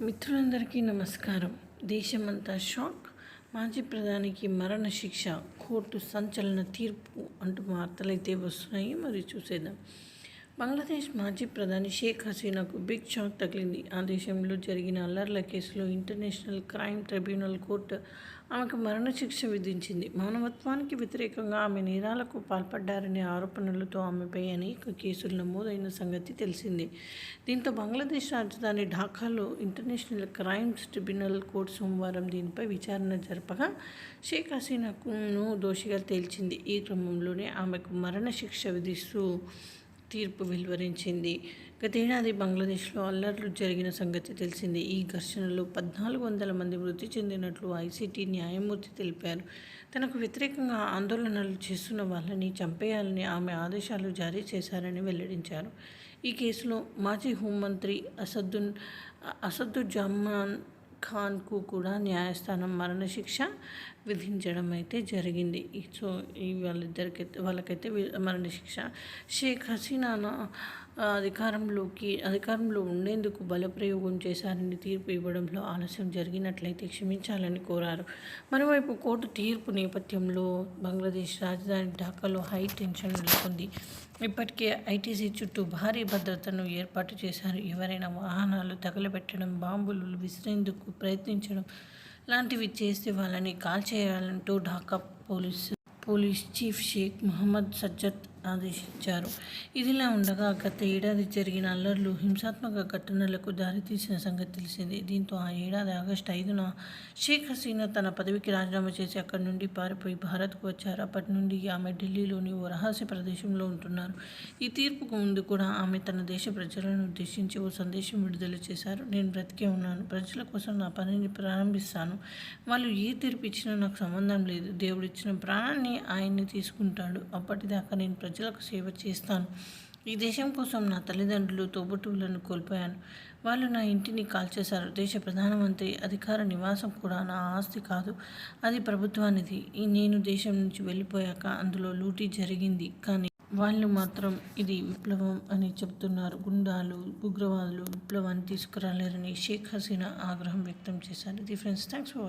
మిత్రులందరికీ నమస్కారం. దేశమంతా షాక్. మాజీ ప్రధానికి మరణ శిక్ష కోర్టు సంచలన తీర్పు అంటూ వార్తలైతే వస్తున్నాయి. మరి చూసేద్దాం. బంగ్లాదేశ్ మాజీ ప్రధాని షేక్ హసీనాకు బిగ్ షాక్ తగిలింది. ఆ దేశంలో జరిగిన అల్లర్ల కేసులో ఇంటర్నేషనల్ క్రైమ్ ట్రిబ్యునల్ కోర్టు ఆమెకు మరణశిక్ష విధించింది. మానవత్వానికి వ్యతిరేకంగా ఆమె నేరాలకు పాల్పడ్డారనే ఆరోపణలతో ఆమెపై అనేక కేసులు నమోదైన సంగతి తెలిసింది. దీంతో బంగ్లాదేశ్ రాజధాని ఢాకాలో ఇంటర్నేషనల్ క్రైమ్స్ ట్రిబ్యునల్ కోర్టు సోమవారం దీనిపై విచారణ జరపగా షేక్ హసీనాకును దోషిగా తేల్చింది. ఈ క్రమంలోనే ఆమెకు మరణశిక్ష విధిస్తూ తీర్పు వెలువరించింది. గతేడాది బంగ్లాదేశ్లో అల్లర్లు జరిగిన సంగతి తెలిసింది. ఈ ఘర్షణలో పద్నాలుగు వందల మంది మృతి చెందినట్లు ఐసీటీ న్యాయమూర్తి తెలిపారు. తనకు వ్యతిరేకంగా ఆందోళనలు చేస్తున్న వాళ్ళని చంపేయాలని ఆమె ఆదేశాలు జారీ చేశారని వెల్లడించారు. ఈ కేసులో మాజీ హోంమంత్రి అసదున్ అసదుజ్జమాన్ ఖాన్కు కూడా న్యాయస్థానం మరణశిక్ష విధించడం అయితే జరిగింది. సో ఈ వాళ్ళిద్దరికైతే వాళ్ళకైతే మరణశిక్ష. షేక్ హసీనా అధికారంలోకి అధికారంలో ఉండేందుకు బలప్రయోగం చేశారని తీర్పు ఇవ్వడంలో ఆలస్యం జరిగినట్లయితే క్షమించాలని కోరారు. మరోవైపు కోర్టు తీర్పు నేపథ్యంలో బంగ్లాదేశ్ రాజధాని ఢాకాలో హై టెన్షన్ నెలకొంది. ఇప్పటికే ఐటీసీ చుట్టూ భారీ భద్రతను ఏర్పాటు చేశారు. ఎవరైనా వాహనాలు తగలబెట్టడం బాంబులు విసిరేందుకు ప్రయత్నించడం లాంటివి చేస్తే వాళ్ళని కాల్ చేయాలంటూ Dhaka police police chief Sheikh Mohammed Sajjad ఆదేశించారు. ఇదిలా ఉండగా గత ఏడాది జరిగిన అల్లర్లు హింసాత్మక ఘటనలకు దారితీసిన సంగతి తెలిసింది. దీంతో ఆ ఏడాది ఆగస్టు ఐదున షేక్ హసీనా తన పదవికి రాజీనామా చేసి అక్కడి నుండి పారిపోయి భారత్కు వచ్చారు. అప్పటి నుండి ఆమె ఢిల్లీలోని ఓ రహస్య ప్రదేశంలో ఉంటున్నారు. ఈ తీర్పుకు ముందు కూడా ఆమె తన దేశ ప్రజలను ఉద్దేశించి ఓ సందేశం విడుదల చేశారు. నేను బ్రతికే ఉన్నాను. ప్రజల కోసం నా పనిని ప్రారంభిస్తాను. వాళ్ళు ఏ తీర్పు ఇచ్చినా నాకు సంబంధం లేదు. దేవుడు ఇచ్చిన ప్రాణాన్ని ఆయన్ని తీసుకుంటాడు. అప్పటిదాకా నేను ప్రజలకు సేవ చేస్తాను. ఈ దేశం కోసం నా తల్లిదండ్రులు తోబుట్టువులను కోల్పోయాను. వాళ్ళు నా ఇంటిని కాల్చేశారు. దేశ ప్రధానమంత్రి అధికార నివాసం కూడా నా ఆస్తి కాదు. అది ప్రభుత్వానిది. నేను దేశం నుంచి వెళ్ళిపోయాక అందులో లూటీ జరిగింది. కానీ వాళ్ళు మాత్రం ఇది విప్లవం అని చెప్తున్నారు. గుండాలు ఉగ్రవాదులు విప్లవాన్ని తీసుకురాలేరని షేక్ హసీనా ఆగ్రహం వ్యక్తం చేశారు. ఇది ఫ్రెండ్స్ థ్యాంక్స్ ఫర్